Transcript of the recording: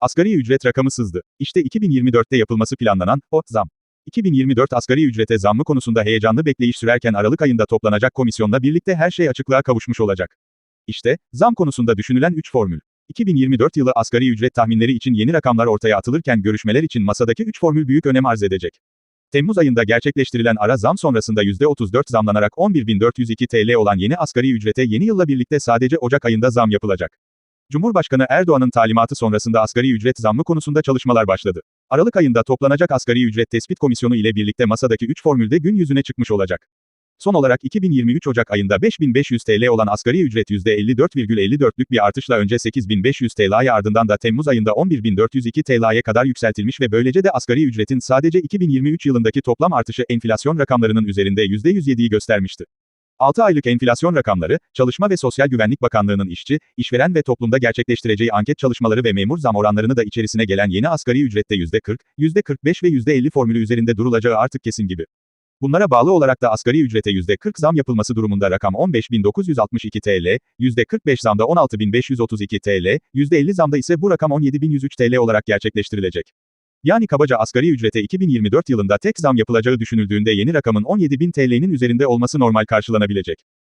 Asgari ücret rakamı sızdı. İşte 2024'te yapılması planlanan o zam. 2024 asgari ücrete zammı konusunda heyecanlı bekleyiş sürerken Aralık ayında toplanacak komisyonla birlikte her şey açıklığa kavuşmuş olacak. İşte, zam konusunda düşünülen 3 formül. 2024 yılı asgari ücret tahminleri için yeni rakamlar ortaya atılırken görüşmeler için masadaki 3 formül büyük önem arz edecek. Temmuz ayında gerçekleştirilen ara zam sonrasında %34 zamlanarak 11.402 TL olan yeni asgari ücrete yeni yılla birlikte sadece Ocak ayında zam yapılacak. Cumhurbaşkanı Erdoğan'ın talimatı sonrasında asgari ücret zammı konusunda çalışmalar başladı. Aralık ayında toplanacak asgari ücret tespit komisyonu ile birlikte masadaki 3 formülde gün yüzüne çıkmış olacak. Son olarak 2023 Ocak ayında 5500 TL olan asgari ücret %54,54'lük bir artışla önce 8500 TL'ye ardından da Temmuz ayında 11402 TL'ye kadar yükseltilmiş ve böylece de asgari ücretin sadece 2023 yılındaki toplam artışı enflasyon rakamlarının üzerinde %107'yi göstermişti. 6 aylık enflasyon rakamları, Çalışma ve Sosyal Güvenlik Bakanlığı'nın işçi, işveren ve toplumda gerçekleştireceği anket çalışmaları ve memur zam oranlarını da içerisine gelen yeni asgari ücrette %40, %45 ve %50 formülü üzerinde durulacağı artık kesin gibi. Bunlara bağlı olarak da asgari ücrete %40 zam yapılması durumunda rakam 15.962 TL, %45 zamda 16.532 TL, %50 zamda ise bu rakam 17.103 TL olarak gerçekleştirilecek. Yani kabaca asgari ücrete 2024 yılında tek zam yapılacağı düşünüldüğünde yeni rakamın 17.000 TL'nin üzerinde olması normal karşılanabilecek.